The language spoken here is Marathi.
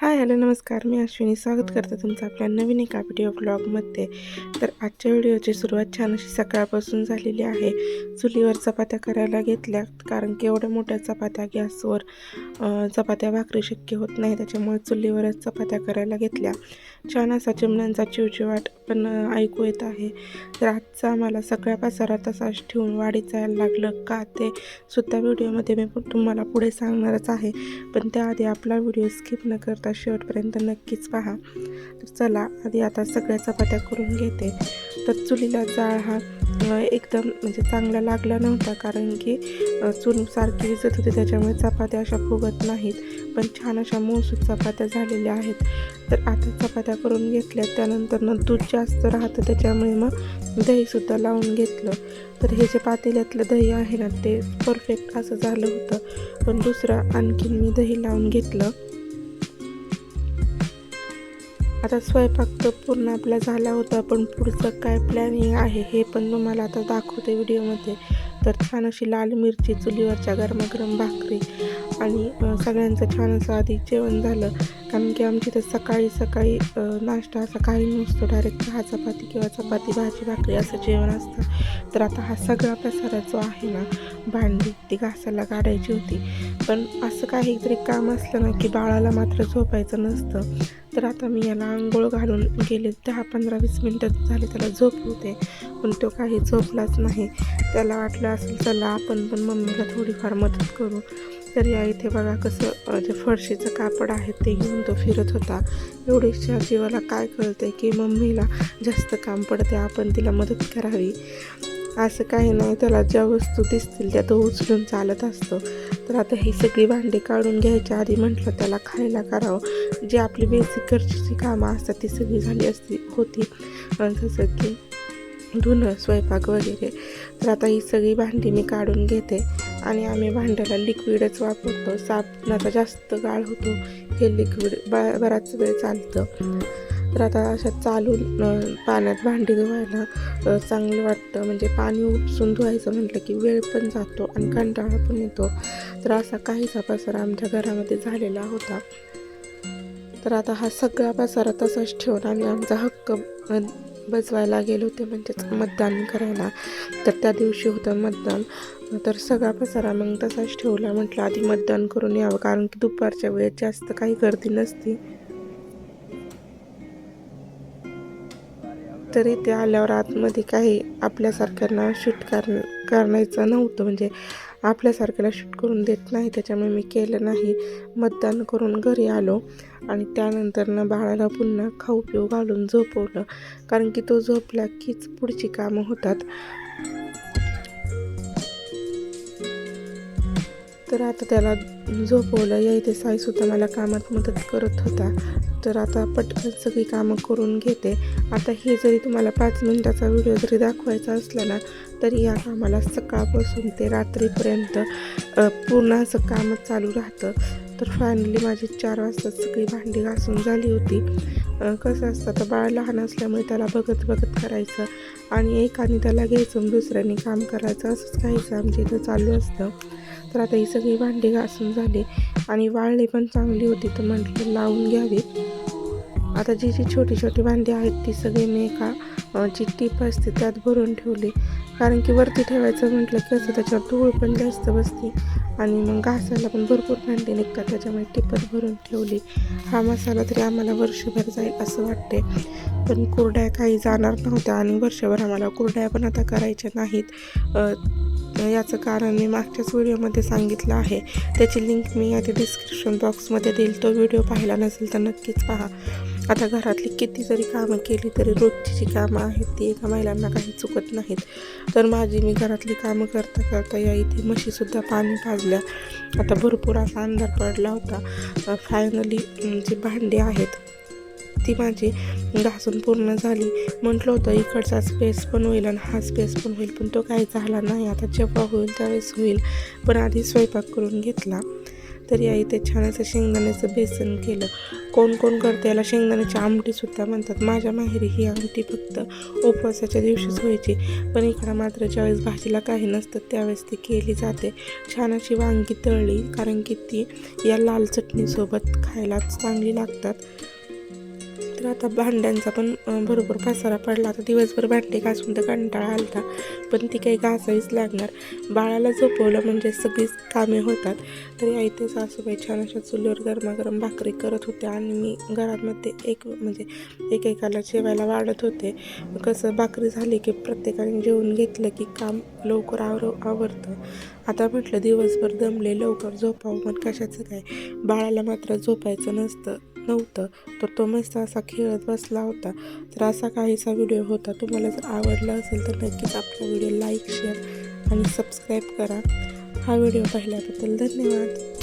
हाय हॅलो नमस्कार. मी अश्विनी. स्वागत करते तुमचं आपल्या नवीन एका व्हिडिओ ब्लॉगमध्ये तर आजच्या व्हिडिओची सुरुवात छान अशी सकाळपासून झालेली आहे. चुलीवर चपात्या करायला घेतल्या कारण की एवढ्या मोठ्या चपात्या गॅसवर चपात्या भाकरी शक्य होत नाही. त्याच्यामुळे चुलीवरच चपात्या करायला घेतल्या. छान असा चिमण्यांचा चिवचिवाट पण ऐकू येत आहे. तर आजचा आम्हाला सगळ्या बाजारात असाच ठेवून वाढीत जायला लागलं का ते सुद्धा व्हिडिओमध्ये मी तुम्हाला पुढे सांगणारच आहे. पण त्याआधी आपला व्हिडिओ स्किप न करता शेवटपर्यंत नक्कीच पहा. तर चला आधी आता सगळ्या चपात्या करून घेते. तर चुलीला जाळ हा एकदम म्हणजे चांगला लागला नव्हता कारण की अ, चूल सारखी विजत होती त्याच्यामुळे चपात्या अशा फुगत नाहीत. पण छान अशा मऊसूत चपात्या झालेल्या आहेत. तर आता चपात्या करून घेतल्या. त्यानंतर न दूध जास्त राहतं त्याच्यामुळे मग दहीसुद्धा लावून घेतलं. तर हे जे पातेल्यातलं दही आहे ना ते परफेक्ट असं झालं होतं. पण दुसरं आणखीन मी दही लावून घेतलं. आता स्वयंपाक तर पूर्ण आपला झाला होता पण पुढचं काय प्लॅनिंग आहे हे पण तुम्हाला आता दाखवते व्हिडिओमध्ये तर छान अशी लाल मिरची चुलीवरच्या गरमागरम भाकरी आणि सगळ्यांचं छान असं आधी जेवण झालं. कारण की आमची तर सकाळी सकाळी नाश्ता असा काही नसतो. डायरेक्ट चहा चपाती किंवा चपाती भाजी भाकरी असं जेवण असतं. तर आता हा सगळा पसारा जो आहे ना भांडी ती घासायला काढायची होती. पण असं काहीतरी काम असलं ना की बाळाला मात्र झोपायचं नसतं. तर आता मी याला आंघोळ घालून गेले. दहा पंधरा वीस मिनटं झाले त्याला झोप होते पण तो काही झोपलाच नाही. त्याला वाटलं असेल चला आपण पण मम्मीला थोडीफार मदत करू. तर या इथे बघा कसं जे फरशीचं कापड आहे ते घेऊन तो फिरत होता. एवढीच्या जीवाला काय कळते की मम्मीला जास्त काम पडते आपण तिला मदत करावी. असं काही नाही त्याला ज्या वस्तू दिसतील त्या तो उचलून चालत असतो. तर आता ही सगळी भांडी काढून घ्यायच्या आधी म्हटलं त्याला खायला करावं. जी आपली बेसिक गरजेची कामं असतात ती सगळी झाली असती होती. जसं की धुणं स्वयंपाक वगैरे. तर आता ही सगळी भांडी मी काढून घेते आणि आम्ही भांड्याला लिक्विडच वापरतो. साबणाचा जास्त गाळ होतो हे लिक्विड ब बराच वेळ चालतं. तर आता अशा चालून पाण्यात भांडी धुवायला चांगलं वाटतं. म्हणजे पाणी उपसून धुवायचं म्हटलं की वेळ पण जातो आणि कंटाळा पण येतो. तर असा काहीसा पसारा आमच्या घरामध्ये झालेला होता. तर आता हा सगळा पसारा तसाच ठेवून आम्ही आमचा हक्क बजवायला गेलो होते म्हणजेच मतदान करायला. तर त्या दिवशी होतं मतदान. तर सगळा पसारा मग तसाच ठेवला. म्हटलं आधी मतदान करून यावं कारण की दुपारच्या वेळेत जास्त काही गर्दी नसती. तरी ते आल्यावर आतमध्ये काही आपल्यासारख्यांना शूट कर करायचं नव्हतं. म्हणजे आपल्यासारख्याला शूट करून देत नाही. त्याच्यामुळे मी केलं नाही. मतदान करून घरी आलो आणि त्यानंतर ना बाळाला पुन्हा खाऊ पिऊ घालून झोपवलं. कारण की तो झोपला कीच पुढची कामं होतात. तर आता त्याला झोपवलं. या इथे साईसुद्धा मला कामात मदत करत होता. तर आता पटकन सगळी कामं करून घेते. आता हे जरी तुम्हाला पाच मिनिटाचा व्हिडिओ जरी दाखवायचा असला ना तरी या कामाला सकाळपासून ते रात्रीपर्यंत पूर्ण असं कामच चालू राहतं. तर फायनली माझी चार वाजता सगळी भांडी घासून झाली होती. कसं असतं आता बाळ लहान असल्यामुळे त्याला बघत बघत करायचं आणि एकाने त्याला घ्यायचं दुसऱ्याने काम करायचं असंच काहीच आमच्या इथं चालू असतं. तर आता ही सगळी भांडी घासून झाली आणि वाळली पण चांगली होती तर म्हटलं लावून घ्यावी. आता जी जी छोटी छोटी भांडी आहेत ती सगळी मी एका जी टीप असते त्यात भरून ठेवली. कारण की वरती ठेवायचं म्हटलं की असं त्याच्यावर धूळ पण जास्त बसते आणि मग घासायला पण भरपूर भांडी निघतात त्याच्यामुळे टिपत भरून ठेवली. हा मसाला तरी आम्हाला वर्षभर जाईल असं वाटते पण कुरड्या काही जाणार नव्हत्या आणि वर्षभर आम्हाला कुरड्या पण आता करायच्या नाहीत. याचं कारण मी मागच्याच व्हिडिओमध्ये सांगितलं आहे. त्याची लिंक मी आधी डिस्क्रिप्शन बॉक्समध्ये देईल. तो व्हिडिओ पाहिला नसेल तर नक्कीच पहा. आता घरातली किती जरी कामं केली तरी रोजची जी कामं आहेत ती एका महिलांना काही चुकत नाहीत. तर माझी मी घरातली कामं करता करता या इथे म्हशीसुद्धा पाणी पाजल्या. आता भरपूर असा अंधार पडला होता. फायनली जी भांडी आहेत ती माझी घासून पूर्ण झाली. म्हटलं होतं इकडचा स्पेस पण होईल आणि हा स्पेस पण होईल पण तो काही झाला नाही. आता जेव्हा होईल त्यावेळेस होईल. पण आधी स्वयंपाक करून घेतला. तरी आई ते छान असं शेंगदाण्याचं बेसन केलं. कोण कोण करते याला शेंगदाण्याची आमटीसुद्धा म्हणतात. माझ्या माहेरी ही आमटी फक्त उपवासाच्या दिवशीच व्हायची. पण इकडं मात्र ज्यावेळेस भाजीला काही नसतं त्यावेळेस ती केली जाते. छान अशी वांगी तळली कारण की ती या लाल चटणीसोबत खायला चांगली लागतात. तर आता भांड्यांचा पण भरपूर पसारा पडला. आता दिवसभर भांडे घासून तर कंटाळा आलता. पण ती काही घासावीच लागणार. बाळाला झोपवलं म्हणजे सगळीच कामे होतात. तरी आई ते सासूबाई छान अशा चुलीवर गरमागरम भाकरी करत होत्या आणि मी घरामध्ये एक म्हणजे एकेकाला जेवायला वाढत होते. कसं भाकरी झाली की प्रत्येकाने जेवून घेतलं की काम लवकर आवर आवरतं. आता म्हटलं दिवसभर दमले लवकर झोपावं मग कशाचं काय? बाळाला मात्र झोपायचं नसतं. नव्हतं. तर तो मस्त असा खेळत बसला होता. तर असा काहीसा व्हिडिओ होता. तुम्हाला जर आवडला असेल तर नक्कीच आपला व्हिडिओ लाईक शेअर आणि सबस्क्राईब करा. हा व्हिडिओ पाहिल्याबद्दल धन्यवाद.